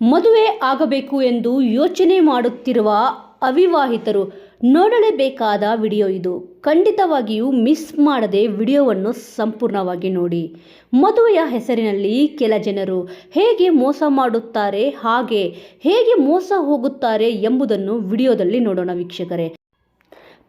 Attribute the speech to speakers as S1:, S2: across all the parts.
S1: ಮದುವೆ ಆಗಬೇಕು ಎಂದು ಯೋಚನೆ ಮಾಡುತ್ತಿರುವ ಅವಿವಾಹಿತರು ನೋಡಲೇಬೇಕಾದ ವಿಡಿಯೋ ಇದು. ಖಂಡಿತವಾಗಿಯೂ ಮಿಸ್ ಮಾಡದೆ ವಿಡಿಯೋವನ್ನು ಸಂಪೂರ್ಣವಾಗಿ ನೋಡಿ. ಮದುವೆಯ ಹೆಸರಿನಲ್ಲಿ ಕೆಲ ಜನರು ಹೇಗೆ ಮೋಸ ಮಾಡುತ್ತಾರೆ, ಹಾಗೆ ಹೇಗೆ ಮೋಸ ಹೋಗುತ್ತಾರೆ ಎಂಬುದನ್ನು ವಿಡಿಯೋದಲ್ಲಿ ನೋಡೋಣ ವೀಕ್ಷಕರೇ.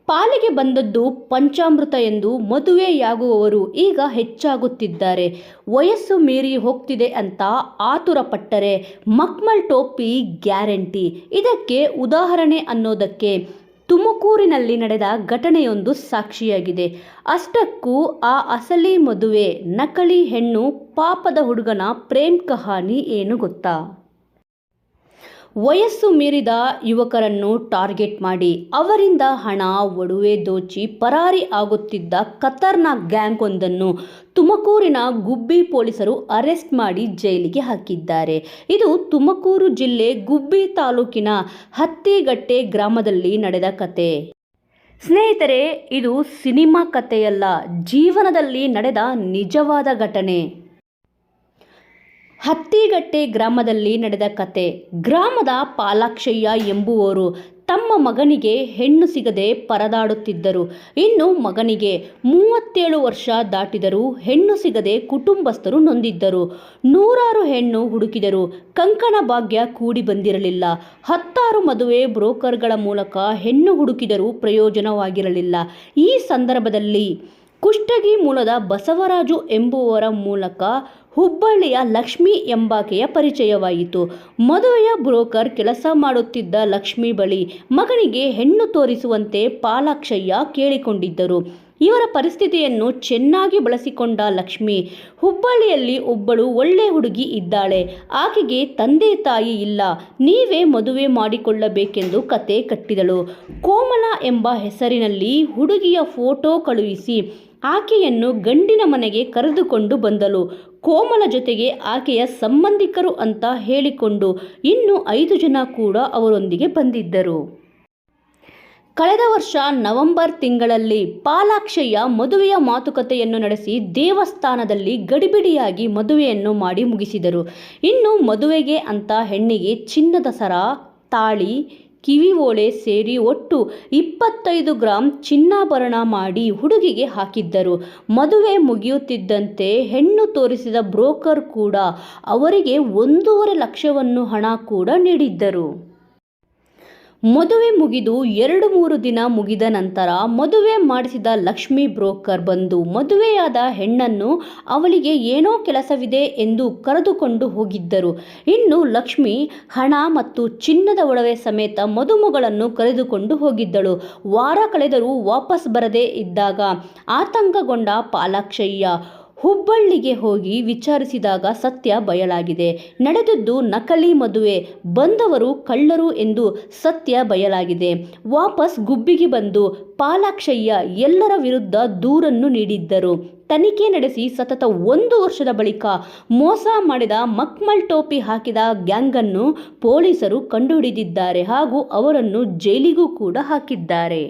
S1: ಪಾಲಿಗೆ ಬಂದದ್ದು ಪಂಚಾಮೃತ ಎಂದು ಮದುವೆಯಾಗುವವರು ಈಗ ಹೆಚ್ಚಾಗುತ್ತಿದ್ದಾರೆ. ವಯಸ್ಸು ಮೀರಿ ಹೋಗ್ತಿದೆ ಅಂತ ಆತುರ ಪಟ್ಟರೆ ಮಕ್ಮಲ್ ಟೋಪಿ ಗ್ಯಾರಂಟಿ. ಇದಕ್ಕೆ ಉದಾಹರಣೆ ಅನ್ನೋದಕ್ಕೆ ತುಮಕೂರಿನಲ್ಲಿ ನಡೆದ ಘಟನೆಯೊಂದು ಸಾಕ್ಷಿಯಾಗಿದೆ. ಅಷ್ಟಕ್ಕೂ ಆ ಅಸಲಿ ಮದುವೆ, ನಕಲಿ ಹೆಣ್ಣು, ಪಾಪದ ಹುಡುಗನ ಪ್ರೇಮ್ ಕಹಾನಿ ಏನು ಗೊತ್ತಾ? ವಯಸ್ಸು ಮೀರಿದ ಯುವಕರನ್ನು ಟಾರ್ಗೆಟ್ ಮಾಡಿ ಅವರಿಂದ ಹಣ, ಒಡವೆ ದೋಚಿ ಪರಾರಿ ಆಗುತ್ತಿದ್ದ ಖತರ್ನಾಕ್ ಗ್ಯಾಂಗ್ ಒಂದನ್ನು ತುಮಕೂರಿನ ಗುಬ್ಬಿ ಪೊಲೀಸರು ಅರೆಸ್ಟ್ ಮಾಡಿ ಜೈಲಿಗೆ ಹಾಕಿದ್ದಾರೆ. ಇದು ತುಮಕೂರು ಜಿಲ್ಲೆ ಗುಬ್ಬಿ ತಾಲೂಕಿನ ಹತ್ತಿಗಟ್ಟೆ ಗ್ರಾಮದಲ್ಲಿ ನಡೆದ ಕತೆ. ಸ್ನೇಹಿತರೆ, ಇದು ಸಿನಿಮಾ ಕಥೆಯಲ್ಲ ಜೀವನದಲ್ಲಿ ನಡೆದ ನಿಜವಾದ ಘಟನೆ. ಹತ್ತಿಗಟ್ಟೆ ಗ್ರಾಮದಲ್ಲಿ ನಡೆದ ಕತೆ. ಗ್ರಾಮದ ಪಾಲಾಕ್ಷಯ್ಯ ಎಂಬುವರು ತಮ್ಮ ಮಗನಿಗೆ ಹೆಣ್ಣು ಸಿಗದೆ ಪರದಾಡುತ್ತಿದ್ದರು. ಇನ್ನು ಮಗನಿಗೆ ಮೂವತ್ತೇಳು ವರ್ಷ ದಾಟಿದರೂ ಹೆಣ್ಣು ಸಿಗದೆ ಕುಟುಂಬಸ್ಥರು ನೊಂದಿದ್ದರು. ನೂರಾರು ಹೆಣ್ಣು ಹುಡುಕಿದರು ಕಂಕಣ ಭಾಗ್ಯ ಕೂಡಿ ಬಂದಿರಲಿಲ್ಲ. ಹತ್ತಾರು ಮದುವೆ ಬ್ರೋಕರ್ಗಳ ಮೂಲಕ ಹೆಣ್ಣು ಹುಡುಕಿದರೂ ಪ್ರಯೋಜನವಾಗಿರಲಿಲ್ಲ. ಈ ಸಂದರ್ಭದಲ್ಲಿ ಕುಷ್ಟಗಿ ಮೂಲದ ಬಸವರಾಜು ಎಂಬುವರ ಮೂಲಕ ಹುಬ್ಬಳ್ಳಿಯ ಲಕ್ಷ್ಮಿ ಎಂಬಾಕೆಯ ಪರಿಚಯವಾಯಿತು. ಮದುವೆಯ ಬ್ರೋಕರ್ ಕೆಲಸ ಮಾಡುತ್ತಿದ್ದ ಲಕ್ಷ್ಮಿ ಬಳಿ ಮಗನಿಗೆ ಹೆಣ್ಣು ತೋರಿಸುವಂತೆ ಪಾಲಾಕ್ಷಯ್ಯ ಕೇಳಿಕೊಂಡಿದ್ದರು. ಇವರ ಪರಿಸ್ಥಿತಿಯನ್ನು ಚೆನ್ನಾಗಿ ಬಳಸಿಕೊಂಡ ಲಕ್ಷ್ಮಿ, ಹುಬ್ಬಳ್ಳಿಯಲ್ಲಿ ಒಬ್ಬಳು ಒಳ್ಳೆ ಹುಡುಗಿ ಇದ್ದಾಳೆ. ಆಕೆಗೆ ತಂದೆ ತಾಯಿ ಇಲ್ಲ. ನೀವೇ ಮದುವೆ ಮಾಡಿಕೊಳ್ಳಬೇಕೆಂದು ಕತೆ ಕಟ್ಟಿದಳು. ಕೋಮಲ ಎಂಬ ಹೆಸರಿನಲ್ಲಿ ಹುಡುಗಿಯ ಫೋಟೋ ಕಳುಹಿಸಿ ಆಕೆಯನ್ನು ಗಂಡಿನ ಮನೆಗೆ ಕರೆದುಕೊಂಡು ಬಂದಳು. ಕೋಮಲ ಜೊತೆಗೆ ಆಕೆಯ ಸಂಬಂಧಿಕರು ಅಂತ ಹೇಳಿಕೊಂಡು ಇನ್ನು ಐದು ಜನ ಕೂಡ ಅವರೊಂದಿಗೆ ಬಂದಿದ್ದರು. ಕಳೆದ ವರ್ಷ ನವೆಂಬರ್ ತಿಂಗಳಲ್ಲಿ ಪಾಲಾಕ್ಷಯ್ಯ ಮದುವೆಯ ಮಾತುಕತೆಯನ್ನು ನಡೆಸಿ ದೇವಸ್ಥಾನದಲ್ಲಿ ಗಡಿಬಿಡಿಯಾಗಿ ಮದುವೆಯನ್ನು ಮಾಡಿ ಮುಗಿಸಿದರು. ಇನ್ನು ಮದುವೆಗೆ ಅಂತ ಹೆಣ್ಣಿಗೆ ಚಿನ್ನದ ಸರ, ತಾಳಿ ಕಿವಿ ಓಳೆ ಸೇರಿ ಒಟ್ಟು ಇಪ್ಪತ್ತೈದು ಗ್ರಾಂ ಚಿನ್ನಾಭರಣ ಮಾಡಿ ಹುಡುಗಿಗೆ ಹಾಕಿದ್ದರು. ಮದುವೆ ಮುಗಿಯುತ್ತಿದ್ದಂತೆ ಹೆಣ್ಣು ತೋರಿಸಿದ ಬ್ರೋಕರ್ ಕೂಡ ಅವರಿಗೆ ಒಂದೂವರೆ ಲಕ್ಷವನ್ನು ಹಣ ಕೂಡ ನೀಡಿದ್ದರು. ಮದುವೆ ಮುಗಿದು ಎರಡು ಮೂರು ದಿನ ಮುಗಿದ ನಂತರ ಮದುವೆ ಮಾಡಿಸಿದ ಲಕ್ಷ್ಮಿ ಬ್ರೋಕರ್ ಬಂದು ಮದುವೆಯಾದ ಹೆಣ್ಣನ್ನು ಅವಳಿಗೆ ಏನೋ ಕೆಲಸವಿದೆ ಎಂದು ಕರೆದುಕೊಂಡು ಹೋಗಿದ್ದರು. ಇನ್ನು ಲಕ್ಷ್ಮಿ ಹಣ ಮತ್ತು ಚಿನ್ನದ ಒಡವೆ ಸಮೇತ ಮದುಮಗಳನ್ನು ಕರೆದುಕೊಂಡು ಹೋಗಿದ್ದಳು. ವಾರ ಕಳೆದರೂ ವಾಪಸ್ ಬರದೇ ಇದ್ದಾಗ ಆತಂಕಗೊಂಡ ಪಾಲಾಕ್ಷಯ್ಯ ಹುಬ್ಬಳ್ಳಿಗೆ ಹೋಗಿ ವಿಚಾರಿಸಿದಾಗ ಸತ್ಯ ಬಯಲಾಗಿದೆ. ನಡೆದದ್ದು ನಕಲಿ ಮದುವೆ. ಬಂದವರು ಕಳ್ಳರು ಎಂದು ಸತ್ಯ ಬಯಲಾಗಿದೆ. ವಾಪಸ್ ಗುಬ್ಬಿಗೆ ಬಂದು ಪಾಲಾಕ್ಷಯ್ಯ ಎಲ್ಲರ ವಿರುದ್ಧ ದೂರನ್ನು ನೀಡಿದ್ದರು. ತನಿಖೆ ನಡೆಸಿ ಸತತ ಒಂದು ವರ್ಷದ ಬಳಿಕ ಮೋಸ ಮಾಡಿದ ಮಕ್ಮಲ್ ಟೋಪಿ ಹಾಕಿದ ಗ್ಯಾಂಗನ್ನು ಪೊಲೀಸರು ಕಂಡುಹಿಡಿದಿದ್ದಾರೆ ಹಾಗೂ ಅವರನ್ನು ಜೈಲಿಗೂ ಕೂಡ ಹಾಕಿದ್ದಾರೆ.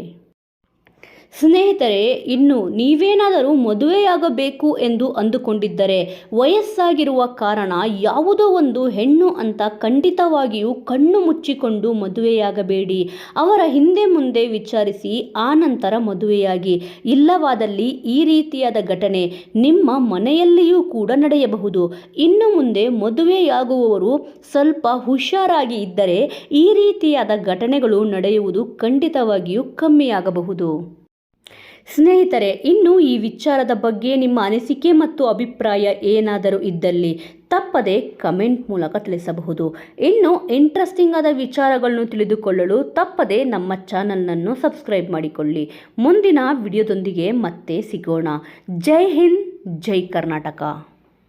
S1: ಸ್ನೇಹಿತರೆ, ಇನ್ನು ನೀವೇನಾದರೂ ಮದುವೆಯಾಗಬೇಕು ಎಂದು ಅಂದುಕೊಂಡಿದ್ದರೆ ವಯಸ್ಸಾಗಿರುವ ಕಾರಣ ಯಾವುದೋ ಒಂದು ಹೆಣ್ಣು ಅಂತ ಖಂಡಿತವಾಗಿಯೂ ಕಣ್ಣು ಮುಚ್ಚಿಕೊಂಡು ಮದುವೆಯಾಗಬೇಡಿ. ಅವರ ಹಿಂದೆ ಮುಂದೆ ವಿಚಾರಿಸಿ ಆ ನಂತರ ಮದುವೆಯಾಗಿ. ಇಲ್ಲವಾದಲ್ಲಿ ಈ ರೀತಿಯಾದ ಘಟನೆ ನಿಮ್ಮ ಮನೆಯಲ್ಲಿಯೂ ಕೂಡ ನಡೆಯಬಹುದು. ಇನ್ನು ಮುಂದೆ ಮದುವೆಯಾಗುವವರು ಸ್ವಲ್ಪ ಹುಷಾರಾಗಿ ಇದ್ದರೆ ಈ ರೀತಿಯಾದ ಘಟನೆಗಳು ನಡೆಯುವುದು ಖಂಡಿತವಾಗಿಯೂ ಕಮ್ಮಿಯಾಗಬಹುದು. ಸ್ನೇಹಿತರೆ, ಇನ್ನು ಈ ವಿಚಾರದ ಬಗ್ಗೆ ನಿಮ್ಮ ಅನಿಸಿಕೆ ಮತ್ತು ಅಭಿಪ್ರಾಯ ಏನಾದರೂ ಇದ್ದಲ್ಲಿ ತಪ್ಪದೆ ಕಮೆಂಟ್ ಮೂಲಕ ತಿಳಿಸಬಹುದು. ಇನ್ನು ಇಂಟ್ರೆಸ್ಟಿಂಗ್ ಆದ ವಿಚಾರಗಳನ್ನು ತಿಳಿದುಕೊಳ್ಳಲು ತಪ್ಪದೆ ನಮ್ಮ ಚಾನಲ್ನನ್ನು ಸಬ್ಸ್ಕ್ರೈಬ್ ಮಾಡಿಕೊಳ್ಳಿ. ಮುಂದಿನ ವಿಡಿಯೋದೊಂದಿಗೆ ಮತ್ತೆ ಸಿಗೋಣ. ಜೈ ಹಿಂದ್, ಜೈ ಕರ್ನಾಟಕ.